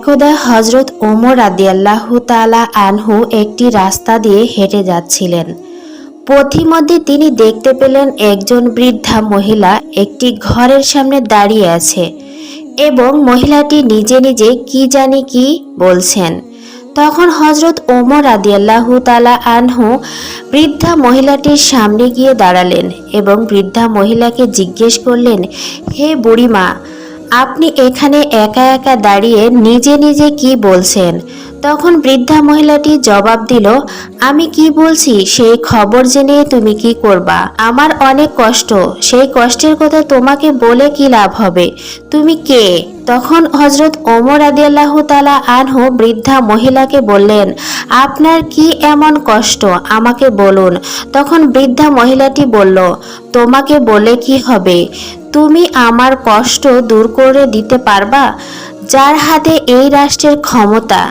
একদা হজরত ওমর রাদিয়াল্লাহু তাআলা আনহু একটি রাস্তা দিয়ে হেঁটে যাচ্ছিলেন। পথিমধ্যে তিনি দেখতে পেলেন একজন বৃদ্ধা মহিলা একটি ঘরের সামনে দাঁড়িয়ে আছে এবং মহিলাটি নিজে নিজে কি জানি কি বলছেন। তখন হজরত ওমর রাদিয়াল্লাহু তাআলা আনহু বৃদ্ধা মহিলাটির সামনে গিয়ে দাঁড়ালেন এবং বৃদ্ধা মহিলাকে জিজ্ঞেস করলেন, হে বুড়িমা আপনি এখানে একা একা দাঁড়িয়ে নিজে নিজে কি বলছেন? তখন বৃদ্ধা মহিলাটি জবাব দিল, আমি কি বলছি? সেই খবর জেনে তুমি কি করবা? আমার অনেক কষ্ট। সেই কষ্টের কথা তোমাকে বলে কি লাভ হবে? তুমি কে? তখন হজরত ওমর আদিয়াল্লাহ তালা আনহু বৃদ্ধা মহিলাকে বললেন, আপনার কি এমন কষ্ট? আমাকে বলুন। তখন বৃদ্ধা মহিলাটি বলল, তোমাকে বলে কি হবে? তুমি আমার কষ্ট দূর করে দিতে পারবা? যার হাতে এই রাষ্ট্রের ক্ষমতা,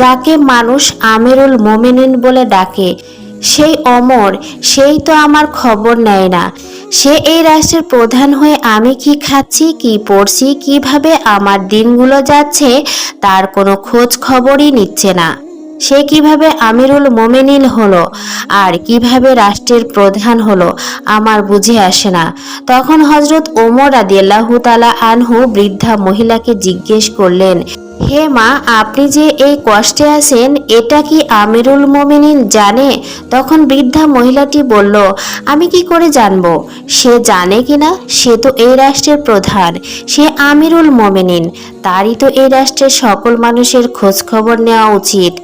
যাকে মানুষ আমিরুল মোমিনিন বলে ডাকে, সেই অমর, সেই তো আমার খবর নেয় না। সে এই রাষ্ট্রের প্রধান হয়ে আমি কি খাচ্ছি, কি পড়ছি, কীভাবে আমার দিনগুলো যাচ্ছে, তার কোনো খোঁজ খবরই নিচ্ছে না। সে কীভাবে আমিরুল মোমেনিন হলো আর কীভাবে রাষ্ট্রের প্রধান হলো, আমার বুঝে আসে না। তখন হজরত ওমর আদিয়াল্লাহু তালা আনহু বৃদ্ধা মহিলাকে জিজ্ঞেস করলেন হে মা, আপনি যে এই কষ্টে আছেন, এটা কি আমিরুল মোমিনিন জানে? তখন বৃদ্ধা মহিলাটি বলল, আমি কি করে জানব? সে জানে কিনা? সে তো এই রাষ্ট্রের প্রধান, সে আমিরুল মোমিনিন। তারই তো এই রাষ্ট্রের সকল মানুষের খোঁজ খবর নেওয়া উচিত।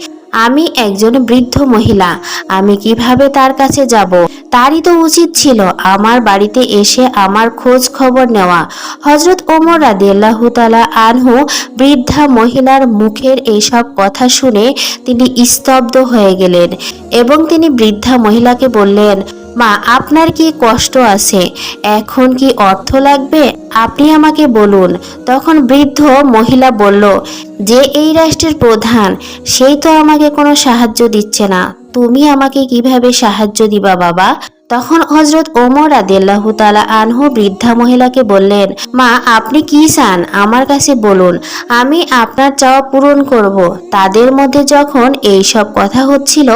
আমি একজন বৃদ্ধ মহিলা, আমি কীভাবে তার কাছে যাব? তারই তো উচিত ছিল আমার বাড়িতে এসে আমার খোঁজ খবর নেওয়া। হজরত ওমর রাদিয়াল্লাহু তাআলা আনহু বৃদ্ধা মহিলার মুখের এইসব কথা শুনে তিনি স্তব্ধ হয়ে গেলেন এবং তিনি বৃদ্ধা মহিলাকে বললেন, মা, আপনার কি কষ্ট আছে? এখন কি অর্থ লাগবে? আপনি আমাকে বলুন। তখন বৃদ্ধ মহিলা বলল, যে এই রাষ্ট্রের প্রধান, সেই তো আমাকে কোনো সাহায্য দিচ্ছে না। তুমি আমাকে কীভাবে সাহায্য দিবা বাবা? তখন হজরত ওমর আদিল্লাহু তালা আনহু বৃদ্ধা মহিলাকে বললেন, মা, আপনি কি চান? আমার কাছে বলুন, আমি আপনার চাওয়া পূরণ করব। তাদের মধ্যে যখন এই সব কথা হচ্ছিল,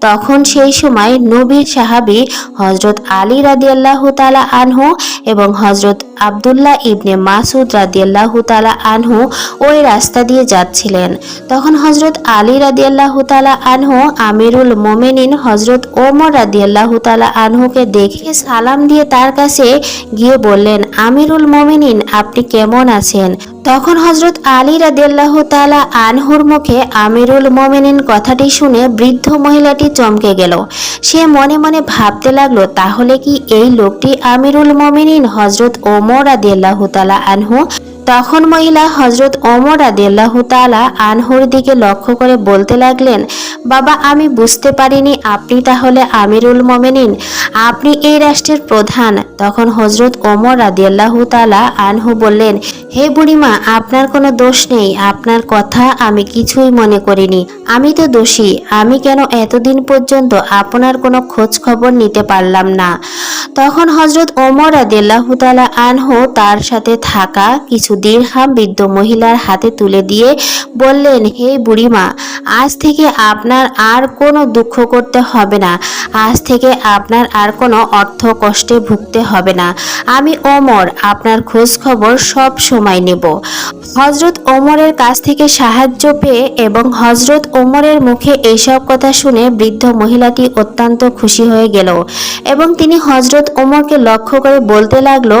তখন সেই সময় নবীর সাহাবি হজরত আলী রাদিয়াল্লাহ তালা আনহু এবং হজরত আবদুল্লাহ ইবনে মাসুদ রাদিয়াল্লাহু তালা আনহু ওই রাস্তা দিয়ে যাচ্ছিলেন। তখন হজরত আলী রাদিয়াল্লাহু তালা আনহু, আমিরুল মোমেনিন হজরত ওমর রাদিয়াল্লাহু তালা আনহুকে দেখে সালাম দিয়ে তার কাছে গিয়ে বললেন, আমিরুল মোমেনিন, আপনি কেমন আছেন? তখন হজরত আলী রাদেল্লাহ তালা আনহুর মুখে আমিরুল মোমেনিন কথাটি শুনে বৃদ্ধ মহিলাটি চমকে গেল। সে মনে মনে ভাবতে লাগল, তাহলে কি এই লোকটি আমিরুল মোমেনিন হজরত ওমর রাদিয়াল্লাহ তালা আনহু তখন মহিলা হজরত ওমর আদিল্লাহ তালা আনহুর দিকে লক্ষ্য করে বলতে লাগলেন, বাবা, আমি বুঝতে পারিনি, আপনি তাহলে আমিরুল মোমেনিন, আপনি এই রাষ্ট্রের প্রধান। তখন হজরত ওমর আদিয়াল্লাহ তালা আনহু বললেন, হে বুড়িমা, আপনার কোনো দোষ নেই, আপনার কথা আমি কিছুই মনে করিনি। আমি তো দোষী, আমি কেন এতদিন পর্যন্ত আপনার কোনো খোঁজ খবর নিতে পারলাম না? তখন হজরত ওমর আদিল্লাহ তালা আনহু তার সাথে থাকা কিছু দীর্হাম বৃদ্ধ মহিলার হাতে তুলে দিয়ে বললেন, হে বুড়িমা, আজ থেকে আপনার আর কোনো দুঃখ করতে হবে না। আজ থেকে আপনার আর কোনো অর্থ কষ্টে ভুগতে হবে না। আমি ওমর, আপনার খোঁজ খবর সব সময় নেব। হজরত ওমরের কাছ থেকে সাহায্য পেয়ে এবং হজরত ওমরের মুখে এইসব কথা শুনে বৃদ্ধ মহিলাটি অত্যন্ত খুশি হয়ে গেল এবং তিনি হজরত ওমরকে লক্ষ্য করে বলতে লাগল,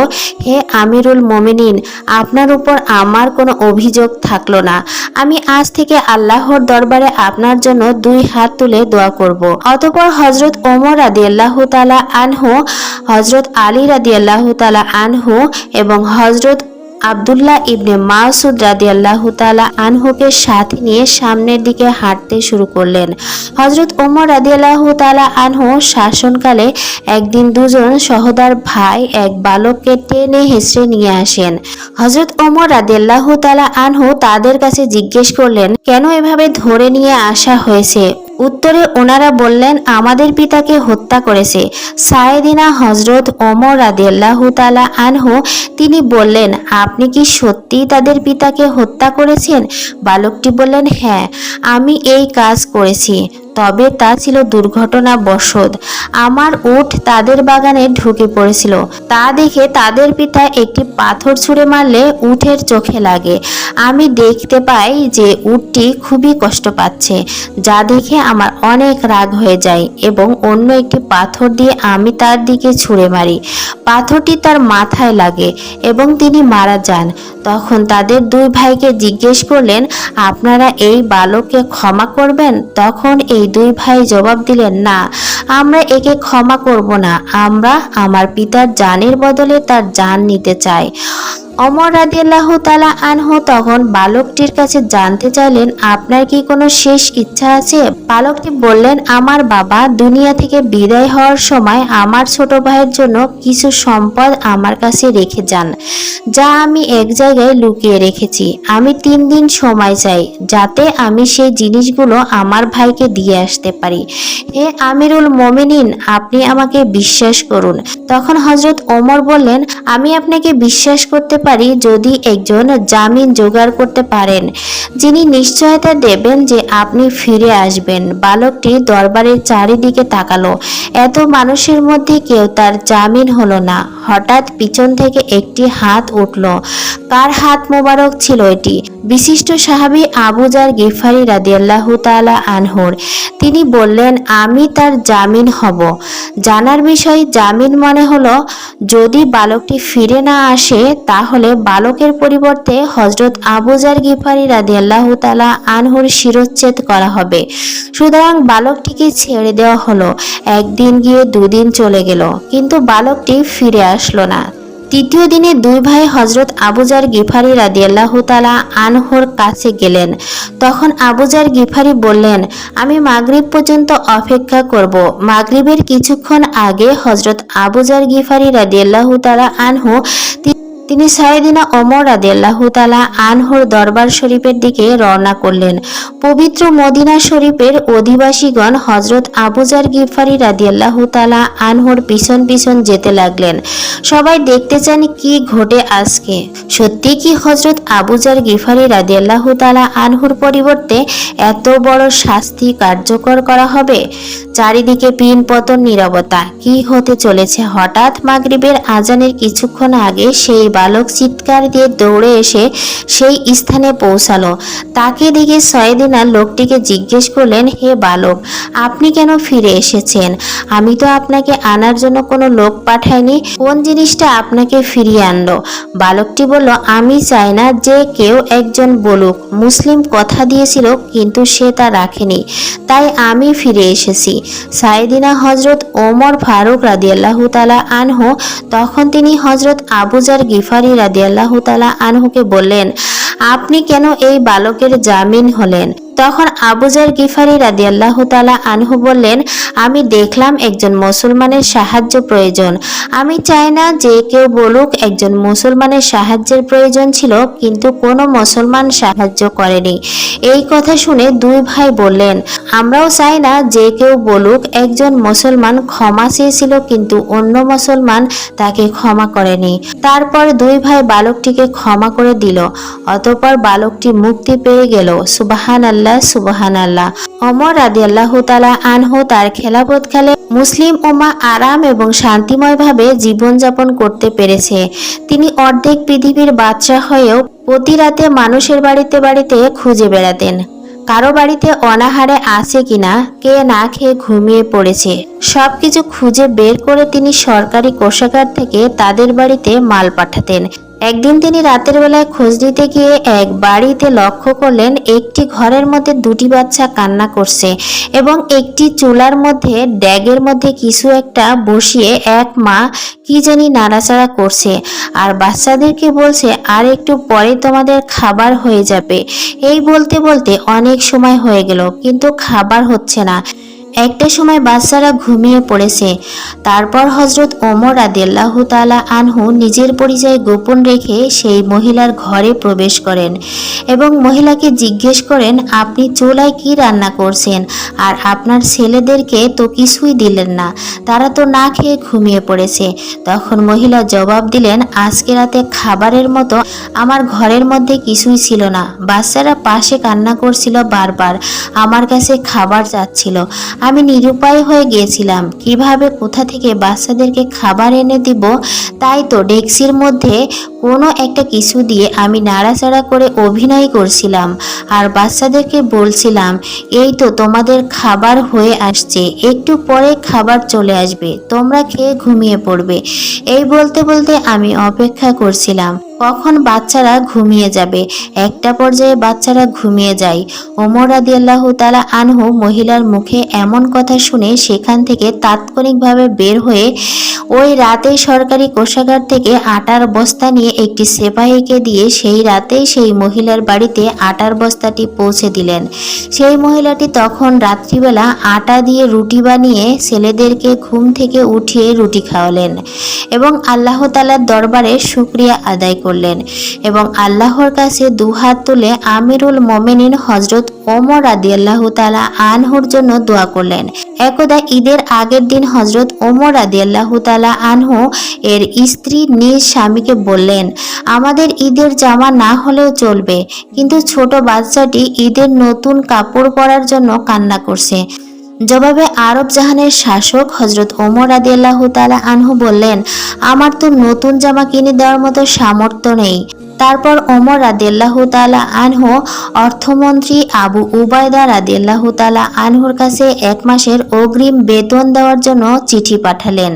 হে আমিরুল মোমিনিন, আপনার উপর আমার কোনো অভিযোগ থাকল না আমি আজ থেকে আল্লাহর দরবারে আপনার জন্য দুই হাত তুলে দোয়া করব। অতপর হজরত ওমর আদি আল্লাহ তালা আনহু হজরত আলী রাদি আল্লাহ তালা আনহু এবং হজরত আবদুল্লাহ ইবনে মাসুদ রাদি আল্লাহ তালা আনহুকে সাথে নিয়ে সামনের দিকে হাঁটতে শুরু করলেন। হজরত ওমর রাদি আল্লাহ তালা আনহু শাসনকালে একদিন দুজন সহদার ভাই এক বালককে টেনে হেসড়ে নিয়ে আসেন। হজরত ওমর রাদি আল্লাহ তালা আনহু তাদের কাছে জিজ্ঞেস করলেন, কেন এভাবে ধরে নিয়ে আসা হয়েছে? উত্তরে ওনারা বললেন, আমাদের পিতাকে হত্যা করেছে। সায়েদিনা হজরত ওমর রাদিয়াল্লাহু তালা আনহু, তিনি বললেন, আপনি কি সত্যিই তাদের পিতাকে হত্যা করেছেন? বালকটি বললেন হ্যাঁ আমি এই কাজ করেছি। তবে তা ছিল দুর্ঘটনা দুর্ঘটনাবশত। আমার উট তাদের বাগানে ঢুকে পড়েছিল। তা দেখে তাদের পিতা একটি পাথর ছুঁড়ে মারলে উটের চোখে লাগে। আমি দেখতে পাই যে উটটি খুবই কষ্ট পাচ্ছে, যা দেখে আমার অনেক রাগ হয়ে যায় এবং অন্য একটি পাথর দিয়ে আমি তার দিকে ছুঁড়ে মারি। পাথরটি তার মাথায় লাগে এবং তিনি মারা যান। তখন তাদের দুই ভাইকে জিজ্ঞেস করলেন, আপনারা এই বালককে ক্ষমা করবেন? তখন এই দুই ভাই জবাব দিলেন, না, আমরা একে ক্ষমা করব না। আমরা আমার পিতার জানের বদলে তার জান নিতে চাই। অমর রাদিয়াল্লাহু তালা আনহু তখন বালকটির কাছে জানতে চাইলেন, আপনার কি কোনো শেষ ইচ্ছা আছে? বালকটি বললেন, আমার বাবা দুনিয়া থেকে বিদায় হওয়ার সময় আমার ছোট ভাইয়ের জন্য কিছু সম্পদ আমার কাছে রেখে যান, যা আমি এক জায়গায় লুকিয়ে রেখেছি। আমি তিন দিন সময় চাই, যাতে আমি সেই জিনিসগুলো আমার ভাইকে দিয়ে আসতে পারি। হে আমিরুল মোমিনিন, আপনি আমাকে বিশ্বাস করুন। তখন হজরত ওমর বললেন, আমি আপনাকে বিশ্বাস করতে পারি যদি একজন জামিন জোগাড় করতে পারেন। যিনি নিশ্চয়তা দেবেন যে আপনি ফিরে আসবেন। বালকটি দরবারের চারিদিকে তাকালো। এত মানুষের মধ্যে কেউ তার জামিন হলো না। হঠাৎ পিছন থেকে একটি হাত উঠল। কার হাত মোবারক ছিল এটি? বিশিষ্ট সাহাবী আবুজার গিফারি রাদিয়াল্লাহু তাআলা আনহুর। তিনি বললেন, আমি তার জামিন হব। জানার বিষয় জামিন মনে হলো, যদি বালকটি ফিরে না আসে, তাহলে বালকের পরিবর্তে হজরত আবুজার গিফারি রাদিয়াল্লাহু তাআলা আনহুর শিরচ্ছেদ করা হবে। সুতরাং বালকটিকে ছেড়ে দেওয়া হলো। একদিন গিয়ে দুদিন চলে গেল, কিন্তু বালকটি ফিরে আসলো না। তৃতীয় দিনে দুই ভাই হজরত আবুজার গিফারি রাদিয়াল্লাহু তালা আনহর কাছে গেলেন। তখন আবুজার গিফারি বললেন, আমি মাগরিব পর্যন্ত অপেক্ষা করব। মাগরিবের কিছুক্ষণ আগে হজরত আবুজার গিফারি রাদিয়াল্লাহু তালা আনহু তিনি সাইদিনা অমর রাদিয়াল্লাহু তালা আনহর দরবার শরীফের দিকে রওনা করলেন। পবিত্র মদিনা শরীফের অধিবাসীগণ হজরত আবুজার গিফারি রাদিয়াল্লাহু তালা আনহর পিছন পিছন যেতে লাগলেন। সবাই দেখতে চান কি ঘটে আজকে। সত্যি কি হজরত আবুজার গিফারি রাদিয়াল্লাহু তালা আনহুর পরিবর্তে এত বড় শাস্তি কার্যকর করা হবে? চারিদিকে পিন পতন, নীরবতা, কি হতে চলেছে? হঠাৎ মাগরিবের আজানের কিছুক্ষণ আগে সেই বালক চিৎকার দিয়ে দৌড়ে এসে সেই স্থানে পৌঁছালো। তাকে দেখে সয়দিনা লোকটিকে জিজ্ঞেস করলেন, হে বালক, আপনি কেন ফিরে এসেছেন? আমি তো আপনাকে আনার জন্য কোনো লোক পাঠাইনি। কোন জিনিসটা আপনাকে ফিরিয়ে আনলো? বালকটি বলল, আমি চাই না যে কেউ একজন বলুক। মুসলিম কথা দিয়েছিল, কিন্তু সে তা রাখেনি। তাই আমি ফিরে এসেছি। সাইদিনা হজরত ওমর ফারুক রাদিয়াল্লাহু তালা আনহু, তখন তিনি হজরত আবুজার গিফারি রাদিয়াল্লাহ তালা আনহুকে বললেন আপনি কেন এই বালকের জামিন হলেন? তখন আবুজার গিফারি রাদিয়াল্লাহু তালা আনহু বললেন, আমি দেখলাম একজন মুসলমানের সাহায্য প্রয়োজন। আমি চাই না যে কেউ বলুক একজন মুসলমানের সাহায্যের প্রয়োজন ছিল, কিন্তু কোনো মুসলমান সাহায্য করেনি। এই কথা শুনে দুই ভাই বললেন, আমরাও চাই না যে কেউ বলুক একজন মুসলমান ক্ষমা চেয়েছিল, কিন্তু অন্য মুসলমান তাকে ক্ষমা করেনি। তারপর দুই ভাই বালকটিকে ক্ষমা করে দিল, অতপর বালকটি মুক্তি পেয়ে গেল। সুবাহান আল্লাহ সুবাহান আল্লাহ অমর রাদি আল্লাহ তালা আনহু তার খেলাপথ খেলে মুসলিম ওমা আরাম এবং শান্তিময়ভাবে জীবনযাপন করতে পেরেছে। তিনি অর্ধেক পৃথিবীর বাচ্চা হয়েও প্রতি রাতে মানুষের বাড়িতে বাড়িতে খুঁজে বেড়াতেন। কারও বাড়িতে অনাহারে আছে কিনা, কে না খেয়ে ঘুমিয়ে পড়েছে, সবকিছু খুঁজে বের করে তিনি সরকারি কোষাগার থেকে তাদের বাড়িতে মাল পাঠাতেন। একদিন তিনি রাতের বেলায় খোঁজ দিতে গিয়ে এক বাড়িতে লক্ষ্য করলেন একটি ঘরের মধ্যে দুটি বাচ্চা কান্না করছে এবং একটি চুলার মধ্যে, ড্যাগের মধ্যে কিছু একটা বসিয়ে এক মা কি জানি নাড়াচাড়া করছে। আর বাচ্চাদেরকে বলছে, আর একটু পরে তোমাদের খাবার হয়ে যাবে। এই বলতে বলতে অনেক সময় হয়ে গেল, কিন্তু খাবার হচ্ছে না। একটা সময় বাচ্চারা ঘুমিয়ে পড়েছে। তারপর হজরত ওমর আদিল্লাহ তালা আনহু নিজের পরিচয় গোপন রেখে সেই মহিলার ঘরে প্রবেশ করেন এবং মহিলাকে জিজ্ঞেস করেন, আপনি চুলায় কি রান্না করছেন? আর আপনার ছেলেদেরকে তো কিছুই দিলেন না। তারা তো না খেয়ে ঘুমিয়ে পড়েছে। তখন মহিলা জবাব দিলেন, আজকে রাতে খাবারের মতো আমার ঘরের মধ্যে কিছুই ছিল না। বাচ্চারা পাশে কান্না করছিল বারবার। আমার কাছে খাবার চাচ্ছিল। আমি নিরুপায় হয়ে গিয়েছিলাম। কীভাবে কোথা থেকে বাচ্চাদেরকে খাবার এনে দিব, তাই তো ডেক্সির মধ্যে কোনো একটা কিছু দিয়ে আমি নাড়াচাড়া করে অভিনয় করছিলাম। আর বাচ্চাদেরকে বলছিলাম, এই তো তোমাদের খাবার হয়ে আসছে, একটু পরে খাবার চলে আসবে, তোমরা খেয়ে ঘুমিয়ে পড়বে। এই বলতে বলতে আমি অপেক্ষা করছিলাম। কখন বাচ্চারা ঘুমিয়ে যাবে? একটা পর্যায়ে বাচ্চারা ঘুমিয়ে যায়। ওমর আদি আল্লাহ তালা আনহু মহিলার মুখে এমন কথা শুনে সেখান থেকে তাৎক্ষণিকভাবে বের হয়ে ওই রাতে সরকারি কোষাগার থেকে আটার বস্তা নিয়ে একটি সেপাহীকে দিয়ে সেই রাতেই সেই মহিলার বাড়িতে আটার বস্তাটি পৌঁছে দিলেন। সেই মহিলাটি তখন রাত্রিবেলা আটা দিয়ে রুটি বানিয়ে ছেলেদেরকে ঘুম থেকে উঠিয়ে রুটি খাওয়ালেন এবং আল্লাহ তালার দরবারে শুক্রিয়া আদায় করলেন এবং আল্লাহর কাছে দুহাত তুলে আমিরুল মোমেনিন হজরত ওমর আদি আল্লাহ তালা আনহুর জন্য দোয়া করলেন। একদা ঈদের আগের দিন হজরত ওমর আদি আল্লাহ তালা আনহু এর স্ত্রী নিজ স্বামীকে বললেন, আমাদের ঈদের জামা না হলেও চলবে, কিন্তু ছোট বাচ্চাটি ঈদের নতুন কাপড় পরার জন্য কান্না করছে। জবাবে আরব জাহানের শাসক হজরত ওমর আদিয়াল্লাহ তালা আনহু বললেন, আমার তো নতুন জামা কিনে দেওয়ার মতো সামর্থ্য নেই। তারপর ওমর রাদিয়াল্লাহ তালা আনহু অর্থমন্ত্রী আবু উবায়দা রাদিয়াল্লাহ তালা আনহুর কাছে এক মাসের অগ্রিম বেতন দেওয়ার জন্য চিঠি পাঠালেন।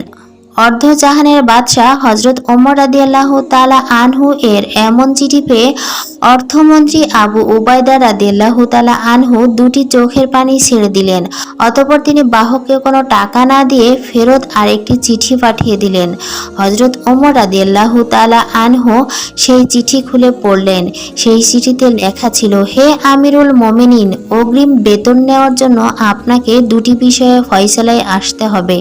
অর্ধজাহানের বাদশাহ হজরত ওমর রাদিয়াল্লাহ তালা আনহু এর এমন চিঠি পেয়ে অর্থমন্ত্রী আবু উবায়দা রাদিয়াল্লাহ তালা আনহু দুটি চোখের পানি ছেড়ে দিলেন, অতপর তিনি বাহককে কোনো টাকা না দিয়ে ফেরত আরেকটি চিঠি পাঠিয়ে দিলেন। হজরত ওমর রাদিয়াল্লাহ তালা আনহু সেই চিঠি খুলে পড়লেন। সেই চিঠিতে লেখা ছিল, হে আমিরুল মোমিনিন, অগ্রিম বেতন নেওয়ার জন্য আপনাকে দুটি বিষয়ে ফয়সালায় আসতে হবে।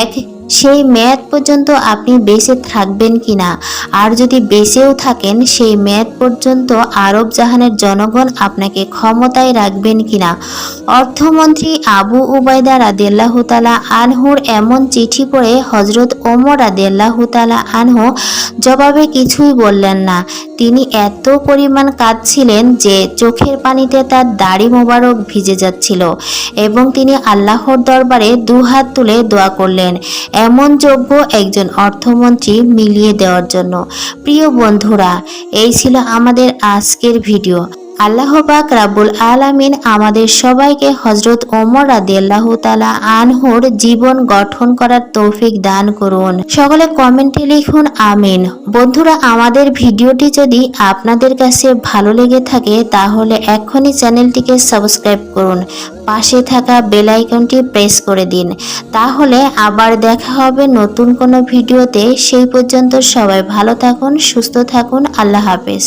এক সেই মেয়াদ পর্যন্ত আপনি বেঁচে থাকবেন কিনা? আর যদি বেঁচেও থাকেন, সেই মেয়াদ পর্যন্ত আরব জাহানের জনগণ আপনাকে ক্ষমতায় রাখবেন কিনা? অর্থমন্ত্রী আবু উবায়দা রাদিয়াল্লাহ তালা আনহুর এমন চিঠি পড়ে হজরত ওমর রাদিয়াল্লাহ তালা আনহু জবাবে কিছুই বললেন না। তিনি এত পরিমাণ কাঁদছিলেন যে চোখের পানিতে তার দাড়ি মোবারক ভিজে যাচ্ছিল এবং তিনি আল্লাহর দরবারে দুহাত তুলে দোয়া করলেন। এমন যোগ্য একজন অর্থমন্ত্রী মিলিয়ে দেওয়ার জন্য। প্রিয় বন্ধুরা, এই ছিল আমাদের আজকের ভিডিও। আল্লাহ পাক রাব্বুল আলামিন আমাদের সবাইকে হজরত ওমর রাদিয়াল্লাহ তালা আনহুর জীবন গঠন করার তৌফিক দান করুন। সকলে কমেন্টে লিখুন, আমিন। বন্ধুরা, আমাদের ভিডিওটি যদি আপনাদের কাছে ভালো লেগে থাকে, তাহলে এক্ষুনি চ্যানেলটিকে সাবস্ক্রাইব করুন। পাশে থাকা বেল আইকনটি প্রেস করে দিন। তাহলে আবার দেখা হবে নতুন কোনো ভিডিওতে। সেই পর্যন্ত সবাই ভালো থাকুন, সুস্থ থাকুন। আল্লাহ হাফেজ।